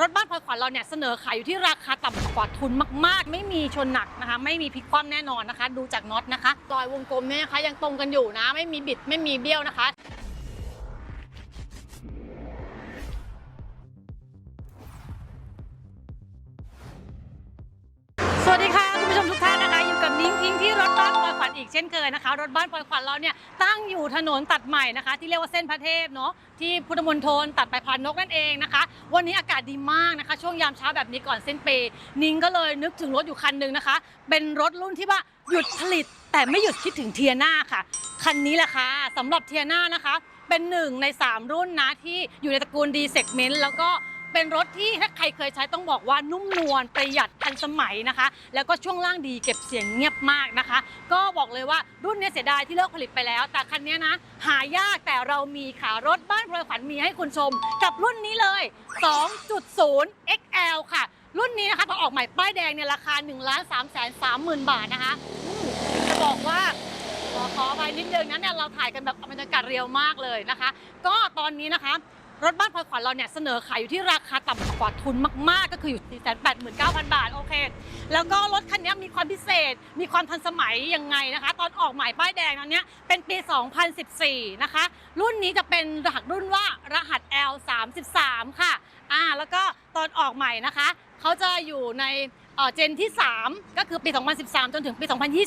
รถบ้านพลอยขวัญเราเนี่ยเสนอขายอยู่ที่ราคาต่ำกว่าทุนมาก ๆ ไม่มีชนหนักนะคะ ไม่มีพลิกคว่ำแน่นอนนะคะ ดูจากน็อตนะคะรอยวงกลมเนี่ยนะคะยังตรงกันอยู่นะ ไม่มีบิดไม่มีเบี้ยวนะคะ อีกเช่นเคยนะคะ รถบ้านพลอยขวัญเราเนี่ยตั้งอยู่ถนนตัดใหม่นะคะ ที่เรียกว่าเส้นพระเทพเนาะที่พุทธมณฑลตัดไปพานนกนั่นเองนะคะ วันนี้อากาศดีมากนะคะ ช่วงยามเช้าแบบนี้ก่อนเส้นเปย์นิ้งก็เลยนึกถึงรถอยู่คันหนึ่งนะคะ เป็นรถรุ่นที่ว่าหยุดผลิตแต่ไม่หยุดคิดถึงเทียนาค่ะ คันนี้แหละค่ะสำหรับเทียนานะคะ เป็นหนึ่งใน 3 รุ่นนะที่อยู่ในตระกูลดีเซกเมนต์แล้วก็ เป็นรถที่ถ้าใครเคยใช้ต้องบอกว่านุ่มนวลประหยัดทันสมัยนะคะ แล้วก็ช่วงล่างดีเก็บเสียงเงียบมากนะคะ ก็บอกเลยว่ารุ่นนี้เสียดายที่เลิกผลิตไปแล้ว แต่คันนี้นะ หายากแต่เรามีค่ะรถบ้านพลอยขวัญมีให้คุณชม กับรุ่นนี้เลย 2.0 XL ค่ะ รุ่นนี้นะคะตอออกใหม่ป้ายแดงเนี่ยราคา1 3 3 3 0 0 0 บาทนะคะจะบอกว่าขอขอไปนิดเดียวนึงนเนี่ยเราถ่ายกันแบบบรรยากาศเรียวมากเลยนะคะ ก็ตอนนี้นะคะ รถบ้านพลอยขวัญเราเนี่ยเสนอขายอยู่ที่ราคาต่ำกว่าทุนมากๆ ก็คืออยู่ 489,000 บาทโอเค แล้วก็รถคันนี้มีความพิเศษ มีความทันสมัยยังไงนะคะ ตอนออกหม่ป้ายแดงนั้นนี่ยเป็นปี 2014 นะคะ รุ่นนี้จะเป็นรหัสรุ่นว่ารหัส L33 ค่ะอ่าแล้วก็ตอนออกใหม่นะคะเขาจะอยู่ใน เอ่อเจนที่ 3 ก็คือปี 2013 จนถึงปี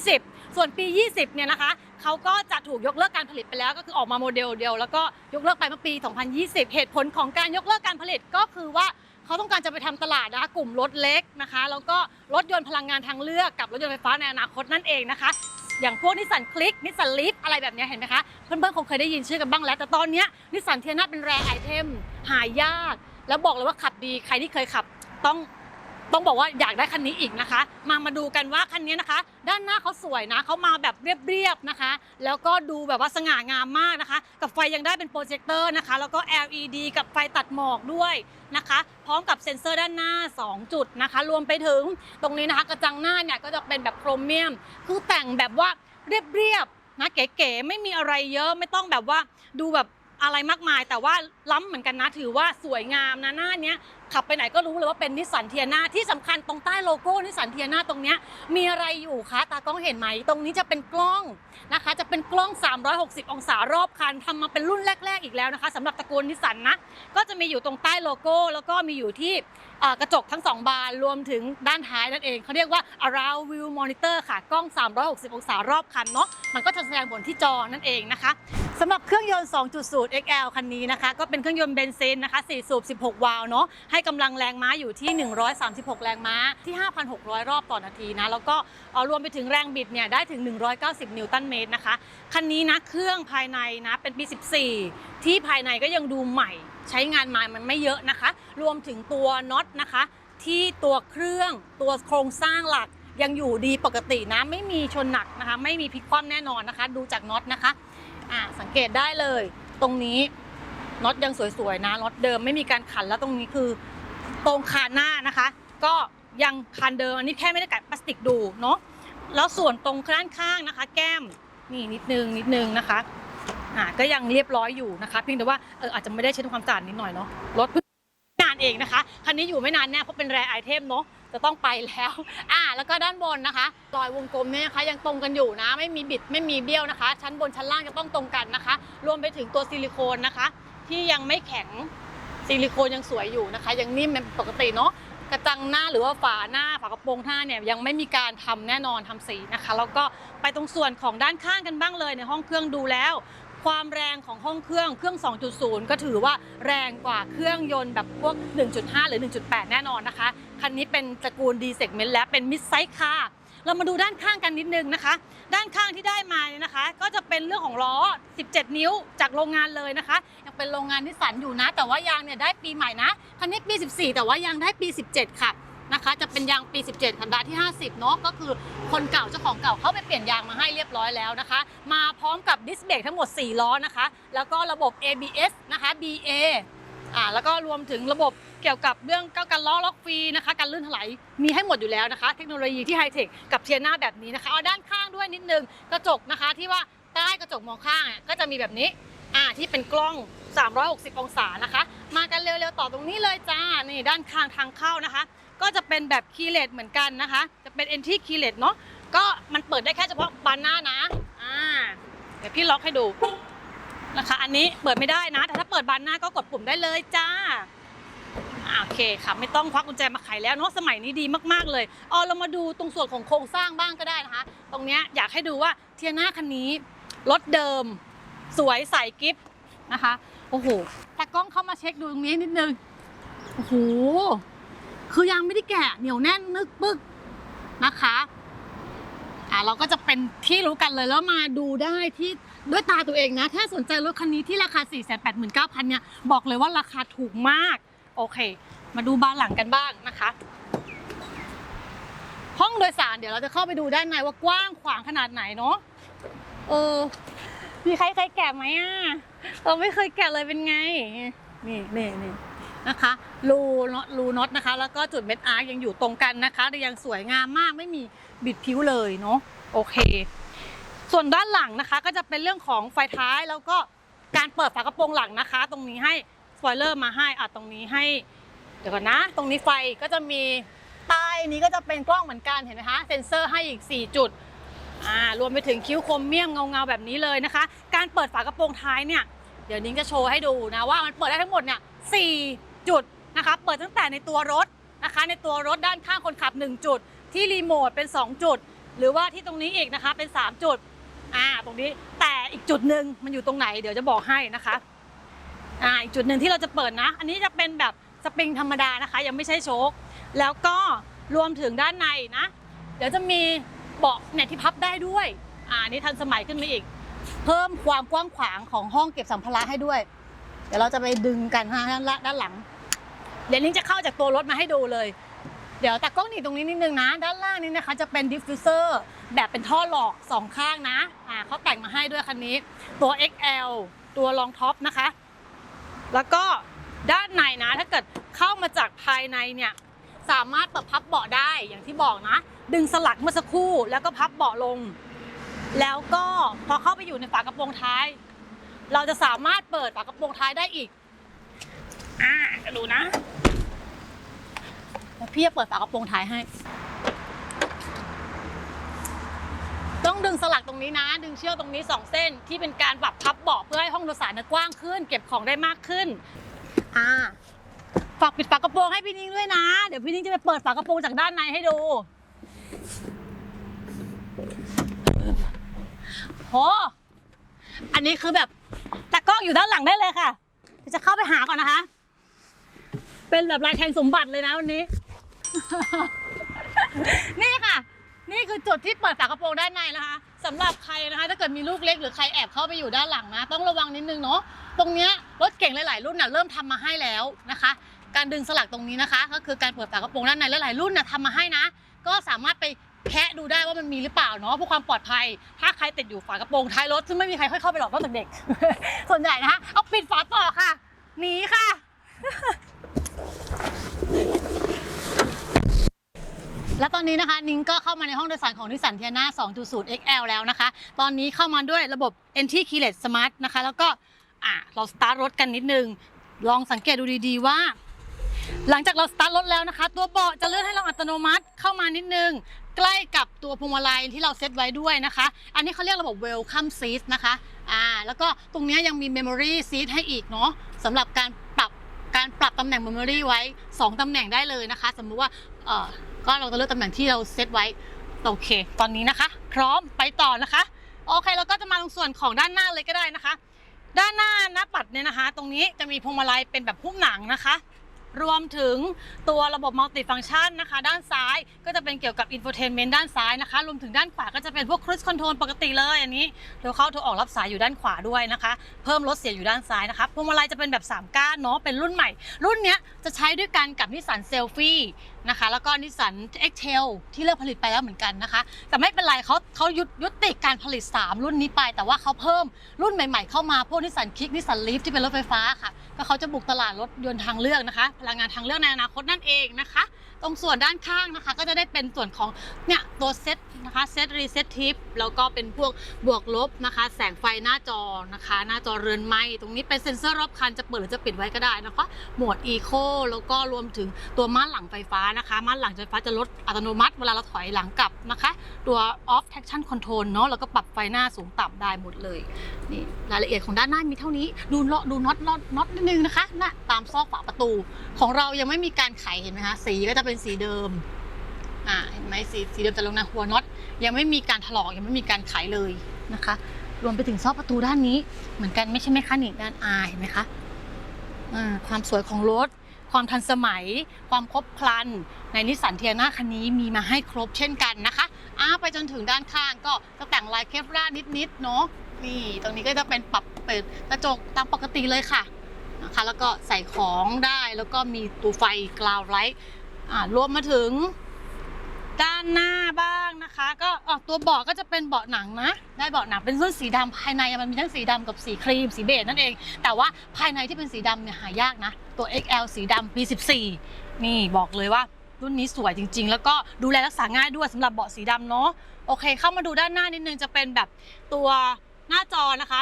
2020 ส่วนปี 20 เนี่ยนะคะเขาก็จะถูกยกเลิกการผลิตไปแล้วก็คือออกมาโมเดลเดียว แล้วก็ยกเลิกไปเมื่อปี 2020 เหตุผลของการยกเลิกการผลิตก็คือว่าเขาต้องการจะไปทำตลาดนะคะกลุ่มรถเล็กนะคะ แล้วก็รถยนต์พลังงานทางเลือกกับรถยนต์ไฟฟ้าในอนาคตนั่นเองนะคะอย่างพวกนิสสันคลิกนิสสันลีฟอะไรแบบนี้เห็นไหมคะ เพื่อนๆคงเคยได้ยินชื่อกันบ้างแล้ว แต่ตอนเนี้นิสสันเทียนาเป็นแรไอเทม หายาก แล้วบอกเลยว่าขับดีใครที่เคยขับต้อง ต้องบอกว่าอยากได้คันนี้อีกนะคะ มามาดูกันว่าคันนี้นะคะ ด้านหน้าเขาสวยนะเขามาแบบเรียบๆนะคะ แล้วก็ดูแบบว่าสง่างามมากนะคะ กับไฟยังได้เป็นโปรเจคเตอร์นะคะ แล้วก็ LED กับไฟตัดหมอกด้วยนะคะ พร้อมกับเซ็นเซอร์ด้านหน้า 2 จุดนะคะ รวมไปถึงตรงนี้นะคะกระจังหน้าเนี่ยก็จะเป็นแบบโครเมียม คือแต่งแบบว่าเรียบๆนะเก๋ๆไม่มีอะไรเยอะไม่ต้องแบบว่าดูแบบอะไรมากมายแต่ว่าล้ำเหมือนกันนะถือว่าสวยงามนะหน้าเนี้ย ขับไปไหนก็รู้เลยว่าเป็นนิสสันเทียนาที่สำคัญตรงใต้โลโก้นิสสันเทียนาตรงนี้มีอะไรอยู่คะตากล้องเห็นไหมตรงนี้จะเป็นกล้องนะคะ จะเป็นกล้อง 360 องศารอบคันทำมาเป็นรุ่นแรก ๆ อีกแล้วนะคะสำหรับตระกูลนิสสันนะก็จะมีอยู่ตรงใต้โลโก้ แล้วก็มีอยู่ที่กระจกทั้งสองบานรวมถึงด้านท้ายนั่นเองเขาเรียกว่า around view monitor ค่ะกล้อง 360 องศารอบคันเนาะมันก็จะแสดงผลที่จอนั่นเองนะคะสำหรับเครื่องยนต์ 2.0 XL คันนี้นะคะ ก็เป็นเครื่องยนต์เบนซินนะคะ 4 สูบ 16 วาล์วเนาะให้กำลังแรงม้าอยู่ที่ 136 แรงม้าที่ 5,600 รอบต่อนาทีนะ แล้วก็รวมไปถึงแรงบิดเนี่ยได้ถึง 190 นิวตันเมตรนะคะ คันนี้นะเครื่องภายในนะเป็นปี 14 ที่ภายในก็ยังดูใหม่ใช้งานมามันไม่เยอะนะคะ รวมถึงตัวน็อตนะคะ ที่ตัวเครื่องตัวโครงสร้างหลักยังอยู่ดีปกตินะ ไม่มีชนหนักนะคะ ไม่มีพลิกคว่ำแน่นอนนะคะ ดูจากน็อตนะคะอ่าสังเกตได้เลย ตรงนี้น็อตยังสวยๆนะน็อตเดิมไม่มีการขันแล้วตรงนี้คือ ตรงคานหน้านะคะ ก็ยังคานเดิมอันนี้แค่ไม่ได้กัดพลาสติกดูเนาะแล้วส่วนตรงด้านข้างนะคะ แก้มนี่นิดนึงนิดนึงนะคะอ่าก็ยังเรียบร้อยอยู่นะคะ เพียงแต่ว่าเอออาจจะไม่ได้ใช้ทำความสะอาดนิดหน่อยเนาะรถพิ่งนานเองนะคะคันนี้อยู่ไม่นานแน่เพราะเป็นแรไอเทมเนาะจะต้องไปแล้ว อ่า แล้วก็ด้านบนนะคะรอยวงกลมเนี่ยนะคะ ยังตรงกันอยู่นะ ไม่มีบิดไม่มีเบี้ยวนะคะ ชั้นบนชั้นล่างจะต้องตรงกันนะคะ รวมไปถึงตัวซิลิโคนนะคะ ที่ยังไม่แข็ง ซิลิโคนยังสวยอยู่นะคะ ยังนิ่มเป็นปกติเนาะกระจังหน้าหรือว่าฝาหน้าฝากระโปรงหน้าเนี่ยยังไม่มีการทำแน่นอนทำสีนะคะ แล้วก็ไปตรงส่วนของด้านข้างกันบ้างเลยในห้องเครื่องดูแล้ว ความแรงของห้องเครื่องเครื่อง 2.0 ก็ถือว่าแรงกว่าเครื่องยนต์แบบพวก 1.5 หรือ 1.8 แน่นอนนะคะ คันนี้เป็นตระกูล D segment และเป็น mid size car เรามาดูด้านข้างกันนิดนึงนะคะ ด้านข้างที่ได้มาเนี่ยนะคะ ก็จะเป็นเรื่องของล้อ 17 นิ้วจากโรงงานเลยนะคะ ยังเป็นโรงงานนิสสันอยู่นะ แต่ว่ายางเนี่ยได้ปีใหม่นะคันนี้ปี 14 แต่ว่ายางได้ปี 17 ค่ะนะคะ จะเป็นยางปี 17คันดาที่ 50 เนาะก็คือคนเก่าเจ้าของเก่าเขาไปเปลี่ยนยางมาให้เรียบร้อยแล้วนะคะ มาพร้อมกับดิสเบรกทั้งหมด 4 ล้อนะคะ แล้วก็ระบบ ABS นะคะ BA อ่าแล้วก็รวมถึงระบบเกี่ยวกับเรื่องก้ากันล้อล็อกฟรีนะคะการลื่นถลายมีให้หมดอยู่แล้วนะคะ เทคโนโลยีที่ไฮเทคกับเทียนาแบบนี้นะคะเอาด้านข้างด้วยนิดนึงกระจกนะคะที่ว่าใต้กระจกมองข้างอะก็จะมีแบบนี้อ่าที่เป็นกล้อง 360 องศานะคะ มากันเร็วๆต่อตรงนี้เลยจ้านี่ด้านข้างทางเข้านะคะ ก็จะเป็นแบบคีย์เลสเหมือนกันนะคะ จะเป็น entry key led เนาะก็มันเปิดได้แค่เฉพาะบานหน้านะอ่าเดี๋ยวพี่ล็อกให้ดู นะคะอันนี้เปิดไม่ได้นะ แต่ถ้าเปิดบานหน้าก็กดปุ่มได้เลยจ้าโอเคค่ะไม่ต้องควักกุญแจมาไขแล้วเนาะสมัยนี้ดีมากๆเลยอ๋อเรามาดูตรงส่วนของโครงสร้างบ้างก็ได้นะคะ ตรงเนี้ยอยากให้ดูว่าเทียน่าคันนี้รถเดิม สวยใสกิฟนะคะโอ้โหตากล้องเข้ามาเช็คดูตรงนี้นิดนึงโอ้โหคือ ยังไม่ได้แกะเหนียวแน่นนึกปึกนะคะอ่าเราก็จะเป็นที่รู้กันเลยแล้วมาดูได้ที่ ด้วยตาตัวเองนะ ถ้าสนใจรถคันนี้ที่ราคา 4 8 9 0 0 0เนี่ยบอกเลยว่าราคาถูกมาก โอเค มาดูบานหลังกันบ้างนะคะ ห้องโดยสารเดี๋ยวเราจะเข้าไปดูด้านในว่ากว้างขวางขนาดไหนเนาะเออมีใครเคยแกะไหมอะเราไม่เคยแกะเลยเป็นไง นี่นี่นี่นะคะรูน็อตรูน็อตนะคะ แล้วก็จุดเม็ดอาร์ยังอยู่ตรงกันนะคะแต่ยังสวยงามมากไม่มีบิดผิวเลยเนาะโอเค ส่วนด้านหลังนะคะ ก็จะเป็นเรื่องของไฟท้ายแล้วก็การเปิดฝากระโปรงหลังนะคะ ตรงนี้ให้สปอยเลอร์มาให้อะตรงนี้ให้เดี๋ยวก่อนนะ ตรงนี้ไฟก็จะมีใต้นี้ก็จะเป็นกล้องเหมือนกันเห็นไหมคะเซ็นเซอร์ให้อีก 4 จุดอ่ารวมไปถึงคิ้วคมเมี่ยมเงาๆแบบนี้เลยนะคะ การเปิดฝากระโปรงท้ายเนี่ยเดี๋ยวนิ้งจะโชว์ให้ดูนะว่ามันเปิดได้ทั้งหมดเนี่ยสี่จุดนะคะ เปิดตั้งแต่ในตัวรถนะคะ ในตัวรถด้านข้างคนขับ 1 จุด ที่รีโมทเป็น 2 จุด หรือว่าที่ตรงนี้อีกนะคะเป็น 3 จุด อ่าตรงนี้แต่อีกจุดหนึ่งมันอยู่ตรงไหนเดี๋ยวจะบอกให้นะคะอ่าอีกจุดหนึ่งที่เราจะเปิดนะ อันนี้จะเป็นแบบสปริงธรรมดานะคะ ยังไม่ใช่โชคแล้วก็รวมถึงด้านในนะ เดี๋ยวจะมีเบาะเนี่ยที่พับได้ด้วยอ่านี้ทันสมัยขึ้นมาอีก เพิ่มความกว้างขวางของห้องเก็บสัมภาระให้ด้วย เดี๋ยวเราจะไปดึงกันฮะด้านละด้านหลังเดี๋ยวนิ้งจะเข้าจากตัวรถมาให้ดูเลย เดี๋ยวตากล้องหนีตรงนี้นิดนึงนะ ด้านล่างนี้นะคะจะเป็นดิฟฟิวเซอร์แบบเป็นท่อหลอกสองข้างนะอ่าเขาแต่งมาให้ด้วยคันนี้ ตัว XL ตัวรองท็อปนะคะ แล้วก็ด้านในนะ ถ้าเกิดเข้ามาจากภายในเนี่ยสามารถเปิดพับเบาะได้อย่างที่บอกนะ ดึงสลักเมื่อสักครู่แล้วก็พับเบาะลง แล้วก็พอเข้าไปอยู่ในฝากระโปรงท้าย เราจะสามารถเปิดฝากระโปรงท้ายได้อีกอ่าดูนะ พี่จะเปิดฝากระโปรงท้ายให้ ต้องดึงสลักตรงนี้นะ ดึงเชือกตรงนี้สองเส้น ที่เป็นการปรับพับเบาะเพื่อให้ห้องโดยสารกว้างขึ้น เก็บของได้มากขึ้น อ่า ฝากปิดฝากระโปรงให้พี่นิ้งด้วยนะ เดี๋ยวพี่นิ้งจะไปเปิดฝากระโปรงจากด้านในให้ดูโหอันนี้คือแบบตากล้องอยู่ด้านหลังได้เลยค่ะ จะเข้าไปหาก่อนนะคะ เป็นแบบลายแทงสมบัติเลยนะวันนี้ นี่ค่ะ นี่คือจุดที่เปิดฝากระโปรงด้านในนะคะสำหรับใครนะคะถ้าเกิดมีลูกเล็กหรือใครแอบเข้าไปอยู่ด้านหลังนะ ต้องระวังนิดนึงเนาะตรงเนี้ยรถเก่งหลายๆรุ่นน่ะเริ่มทำมาให้แล้วนะคะ การดึงสลักตรงนี้นะคะ ก็คือการเปิดฝากระโปรงด้านในหลายๆรุ่นน่ะทำมาให้นะ ก็สามารถไปแคะดูได้ว่ามันมีหรือเปล่าเนาะเพื่อความปลอดภัย ถ้าใครติดอยู่ฝากระโปรงท้ายรถซึ่งไม่มีใครค่อยเข้าไปหรอกนอกจากเด็ก ส่วนใหญ่นะคะเอาปิดฝาต่อค่ะหนีค่ะ และตอนนี้นะคะนิ้งก็เข้ามาในห้องโดยสารของนิสสันเทียนา2.0 XL แล้วนะคะ ตอนนี้เข้ามาด้วยระบบ Entry Keyless Smart นะคะ แล้วก็อะเราสตาร์ทรถกันนิดนึง ลองสังเกตดูดีๆว่า หลังจากเราสตาร์ทรถแล้วนะคะ ตัวเบาะจะเลื่อนให้เราอัตโนมัติเข้ามานิดนึง ใกล้กับตัวพวงมาลัยที่เราเซตไว้ด้วยนะคะ อันนี้เขาเรียกระบบ Welcome Seat นะคะอ่าแล้วก็ตรงนี้ยังมี Memory Seat ให้อีกเนาะสำหรับการปรับการปรับตำแหน่ง Memory ไว้ 2ตำแหน่งได้เลยนะคะ สมมุติว่า ก็เราจะเลือกตำแหน่งที่เราเซตไว้โอเค ตอนนี้นะคะ พร้อมไปต่อนะคะ โอเคเราก็จะมาตรงส่วนของด้านหน้าเลยก็ได้นะคะ ด้านหน้าหน้าปัดเนี่ยนะคะ ตรงนี้จะมีพวงมาลัยเป็นแบบหุ้มหนังนะคะ รวมถึงตัวระบบมัลติฟัง c t ชันนะคะ ด้านซ้ายก็จะเป็นเกี่ยวกับอินโฟเทนเมนต์ด้านซ้ายนะคะ รวมถึงด้านขวาก็จะเป็นพวกครู i คอนโทรลปกติเลยอันนี้โทรเข้าโทรออกรับสายอยู่ด้านขวาด้วยนะคะ เพิ่มลดเสียงอยู่ด้านซ้ายนะคะพวงมาลัยจะเป็นแบบ3ก้านเนาะเป็นรุ่นใหม่ รุ่นเนี้ยจะใช้ด้วยกันกับนิสสันเซลฟี่ นะคะ แล้วก็นิสสันเอ็กเทลที่เลิกผลิตไปแล้วเหมือนกันนะคะ แต่ไม่เป็นไรเขาเขายุยุติการผลิต 3 รุ่นนี้ไป แต่ว่าเขาเพิ่มรุ่นใหม่ๆ เข้ามาพวกนิสสันคิกนิสสันลีฟที่เป็นรถไฟฟ้าค่ะ ก็เขาจะบุกตลาดรถยนต์ทางเลือกนะคะ พลังงานทางเลือกในอนาคตนั่นเองนะคะ ตรงส่วนด้านข้างนะคะ ก็จะได้เป็นส่วนของเนี่ยตัวเซตนะคะเซตรีเซตทิปแล้วก็เป็นพวกบวกลบนะคะ แสงไฟหน้าจอนะคะ หน้าจอเรือนไม้ตรงนี้เป็นเซ็นเซอร์รอบคันจะเปิดหรือจะปิดไว้ก็ได้นะคะโหมด Eco แล้วก็รวมถึงตัวม่านหลังไฟฟ้านะคะม่านหลังไฟฟ้าจะลดอัตโนมัติเวลาเราถอยหลังกลับนะคะ ตัว off traction control เนาะแล้วก็ปรับไฟหน้าสูงต่ำได้หมดเลยนี่รายละเอียดของด้านหน้ามีเท่านี้ดูเลาะดูน็อตน็อตน็อตนิดนึงนะคะนะตามซอกฝาประตู ของเรายังไม่มีการไขเห็นไหมคะสีก็จะเป็นสีเดิม อ่าเห็นไหมสีสีเดิมแต่ลงนะหัวน็อตยังไม่มีการถลอกยังไม่มีการไขเลยนะคะ รวมไปถึงซอกประตูด้านนี้ เหมือนกันไม่ใช่ไหมคะนี่ด้านอาเห็นไหมคะอ่าความสวยของรถ ความทันสมัย ความครบครัน ในนิสสันเทียนาคันนี้มีมาให้ครบเช่นกันนะคะอ้าไปจนถึงด้านข้างก็จะแต่งลายเคฟรานิดๆเนาะนี่ตรงนี้ก็จะเป็นปรับเปิดกระจกตามปกติเลยค่ะนะคะแล้วก็ใส่ของได้แล้วก็มีตัวไฟกราวไลท์ อ่ารวมมาถึง ด้านหน้าบ้างนะคะ ก็อ๋อตัวเบาะก็จะเป็นเบาะหนังนะ ได้เบาะหนังเป็นรุ่นสีดำภายในมันมีทั้งสีดำกับสีครีมสีเบจนั่นเอง แต่ว่าภายในที่เป็นสีดำเนี่ยหายากนะ ตัว XL สีดำปี 14 นี่บอกเลยว่ารุ่นนี้สวยจริง ๆ แล้วก็ดูแลรักษาง่ายด้วยสำหรับเบาะสีดำเนาะโอเค เข้ามาดูด้านหน้านิดนึงจะเป็นแบบตัวหน้าจอนะคะ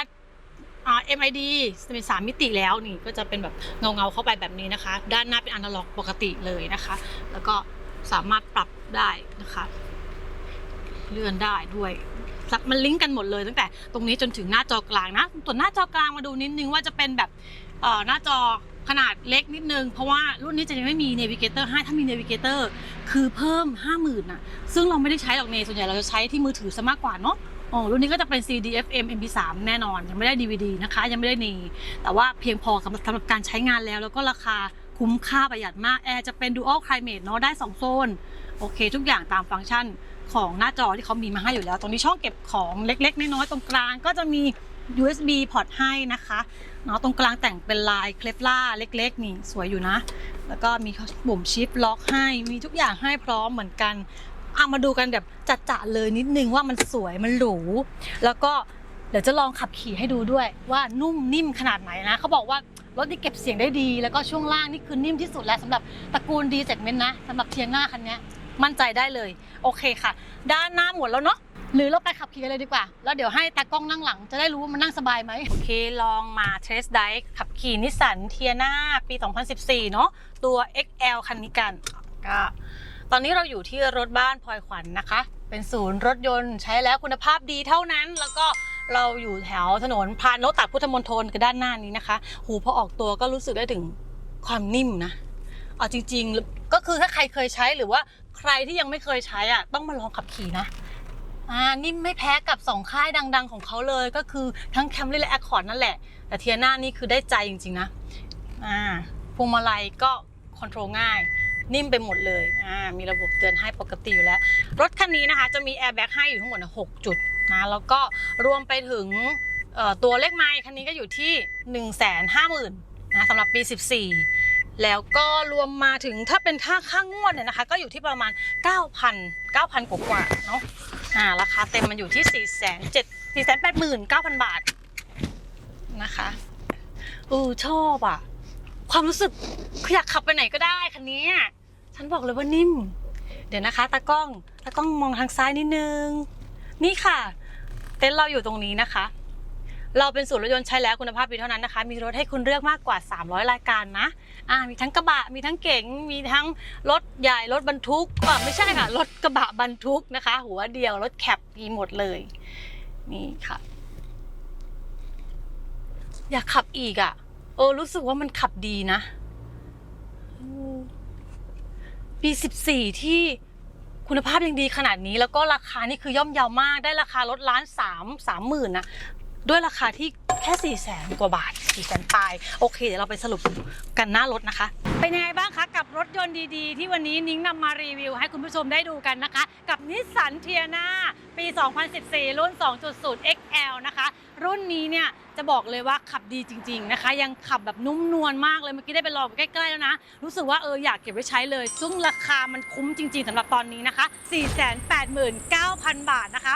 MID จะเป็นสามมิติแล้วนี่ก็จะเป็นแบบเงาเงาๆเข้าไปแบบนี้นะคะ ด้านหน้าเป็นอนาล็อกปกติเลยนะคะ แล้วก็สามารถปรับได้นะคะ เลื่อนได้ด้วยมันลิงก์กันหมดเลยตั้งแต่ตรงนี้จนถึงหน้าจอกลางนะส่วนหน้าจอกลางมาดูนิดนึงว่าจะเป็นแบบหน้าจอขนาดเล็กนิดนึง เพราะว่ารุ่นนี้จะยังไม่มี Navigator ให้ถ้ามี Navigator คือเพิ่ม 50,000น่ะซึ่งเราไม่ได้ใช้หรอกเนส่วนใหญ่เราจะใช้ที่มือถือซะมากกว่าเนาะ อ๋อรุ่นนี้ก็จะเป็น CD FM MP3 แน่นอน ยังไม่ได้ DVD นะคะ ยังไม่ได้นีแต่ว่าเพียงพอสำหรับสำหรับการใช้งานแล้ว แล้วก็ราคาคุ้มค่าประหยัดมาก แอร์จะเป็น Dual Climate เนาะได้สองโซน โอเค ทุกอย่างตามฟังก์ชันของหน้าจอที่เขามีมาให้อยู่แล้ว ตรงนี้ช่องเก็บของเล็ก ๆ น้อยๆตรงกลางก็จะมี USB พอร์ตให้นะคะเนาะตรงกลางแต่งเป็นลายเคลฟล่าเล็ก ๆ นี่สวยอยู่นะ แล้วก็มีปุ่มชิปล็อกให้มีทุกอย่างให้พร้อมเหมือนกัน เอามาดูกันแบบจัดๆเลยนิดนึงว่ามันสวยมันหรู แล้วก็เดี๋ยวจะลองขับขี่ให้ดูด้วย ว่านุ่มนิ่มขนาดไหนนะเขาบอกว่ารถนี่เก็บเสียงได้ดี แล้วก็ช่วงล่างนี่คือนิ่มที่สุดแล้วสำหรับตระกูลดีเจ็ดเมนนะสำหรับเทียนหน้าคันนี้มั่นใจได้เลย โอเคค่ะ ด้านหน้าหมดแล้วเนาะหรือเราไปขับขี่กันเลยดีกว่า แล้วเดี๋ยวให้ตากล้องนั่งหลัง จะได้รู้ว่ามันนั่งสบายไหมโอเค ลองมาเทสไดขับขี่นิสสันเทียนาปี 2014 เนาะตัว XL คันนี้กันก็ ตอนนี้เราอยู่ที่รถบ้านพลอยขวัญนะคะ เป็นศูนย์รถยนต์ใช้แล้วคุณภาพดีเท่านั้น แล้วก็เราอยู่แถวถนนพานโนตัดพุทธมณฑลกับด้านหน้านี้นะคะ หูพอออกตัวก็รู้สึกได้ถึงความนิ่มนะเอาจริงๆก็คือถ้าใครเคยใช้หรือว่าใครที่ยังไม่เคยใช้อะต้องมาลองขับขี่นะอ่านิ่มไม่แพ้กับสองค่ายดัง ๆ ของเขาเลยก็คือทั้งแคมรี่และแอคคอร์ดนั่นแหละ แต่เทียน่านี่คือได้ใจจริงๆนะอ่าพวงมาลัยก็คอนโทรลง่าย นิ่มไปหมดเลยอ่ามีระบบเตือนให้ปกติอยู่แล้ว รถคันนี้นะคะจะมีแอร์แบ็กให้อยู่ทั้งหมดหกจุดนะแล้วก็รวมไปถึงตัวเลขไมล์คันนี้ก็อยู่ที่ 1 5 0 0 0 0นะสำหรับปี 14 แล้วก็รวมมาถึงถ้าเป็นค่าค่างวดเนี่ยนะคะ ก็อยู่ที่ประมาณ 9,000 9,000 กว่าๆเนาะอ่าราคาเต็มมันอยู่ที่ 4 7 4 8 9 0 0 0 บาทนะคะเออชอบอะ ความรู้สึกอยากขับไปไหนก็ได้คันนี้ฉันบอกเลยว่านิ่ม เดี๋ยวนะคะตากล้องตากล้องมองทางซ้ายนิดนึง นี่ค่ะ เต็นท์เราอยู่ตรงนี้นะคะ เราเป็นศูนย์รถยนต์ใช้แล้วคุณภาพดีเท่านั้นนะคะ มีรถให้คุณเลือกมากกว่า 300 รายการนะอ่ามีทั้งกระบะมีทั้งเก๋งมีทั้งรถใหญ่รถบรรทุกอ่าไม่ใช่ค่ะรถกระบะบรรทุกนะคะ หัวเดียวรถแคปมีหมดเลยนี่ค่ะ อยากขับอีกอะ่ะ เออ รู้สึกว่ามันขับดีนะอืมปี14ที่คุณภาพยังดีขนาดนี้ แล้วก็ราคานี่คือย่อมเยาวมากได้ราคารถล้านสามสามหมื่นนะ ด้วยราคาที่แค่สี่แสนกว่าบาทสี่แสนปลาย โอเค เดี๋ยวเราไปสรุปกันหน้ารถนะคะ เป็นยังไงบ้าง รถยนต์ดีๆ ที่วันนี้นิ้งนำมารีวิวให้คุณผู้ชมได้ดูกันนะคะ กับนิสสันเทียนาปี 2014 รุ่น 2.0 XL นะคะ รุ่นนี้เนี่ยจะบอกเลยว่าขับดีจริง ๆนะคะ ยังขับแบบนุ่มนวลมากเลยเมื่อกี้ได้ไปลองใกล้ๆแล้วนะ รู้สึกว่าเอออยากเก็บไว้ใช้เลย ซึ่งราคามันคุ้มจริง ๆสำหรับตอนนี้นะคะ 489,000 บาทนะคะ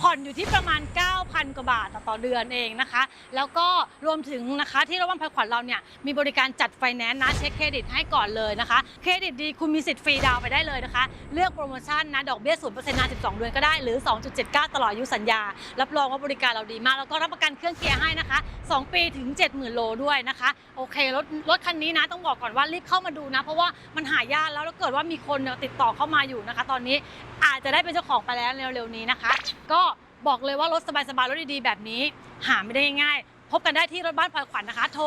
ผ่อนอยู่ที่ประมาณ 9,000 กว่าบาทต่อเดือนเองนะคะ แล้วก็รวมถึงนะคะที่รถบ้านพลอยขวัญเราเนี่ยมีบริการจัดไฟแนนซ์นะเช็คเครดิตให้ก่อนเลยนะคะเครดิตดีคุณมีสิทธิ์ฟรีดาวน์ไปได้เลยนะคะ เลือกโปรโมชั่นนะดอกเบี้ย0%นย์เปอร์เซ็นต์นาน12 เดือนก็ได้หรือ 2.79 ตลอดอายุสัญญา รับรองว่าบริการเราดีมาก แล้วก็รับประกันเครื่องเกียร์ให้นะคะ 2 ปีถึง 70,000 โลด้วยนะคะ โอเครถรถคันนี้นะต้องบอกก่อนว่ารีบเข้ามาดูนะ เพราะว่ามันหายากแล้วแล้วเกิดว่ามีคนติดต่อเข้ามาอยู่นะคะ ตอนนี้อาจจะได้เป็นเจ้าของไปแล้วเร็วๆนี้นะคะ ก็ บอกเลยว่ารถสบายๆ รถดีๆ แบบนี้ หาไม่ได้ง่ายพบกันได้ที่รถบ้านพลอยขวัญนะคะ โทร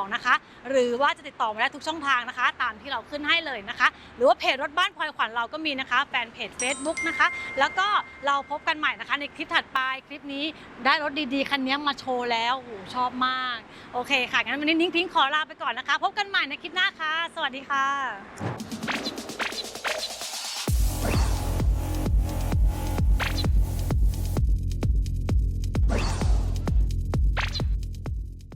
0994082222 นะคะ หรือว่าจะติดต่อมาได้ทุกช่องทางนะคะ ตามที่เราขึ้นให้เลยนะคะ หรือว่าเพจรถบ้านพลอยขวัญเราก็มีนะคะ แฟนเพจ Facebook นะคะ แล้วก็เราพบกันใหม่นะคะ ในคลิปถัดไป คลิปนี้ได้รถดีๆ คันนี้มาโชว์แล้วโอ้โหชอบมาก โอเคค่ะ งั้นวันนี้นิ้งพิงขอลาไปก่อนนะคะ พบกันใหม่ในคลิปหน้าค่ะ สวัสดีค่ะ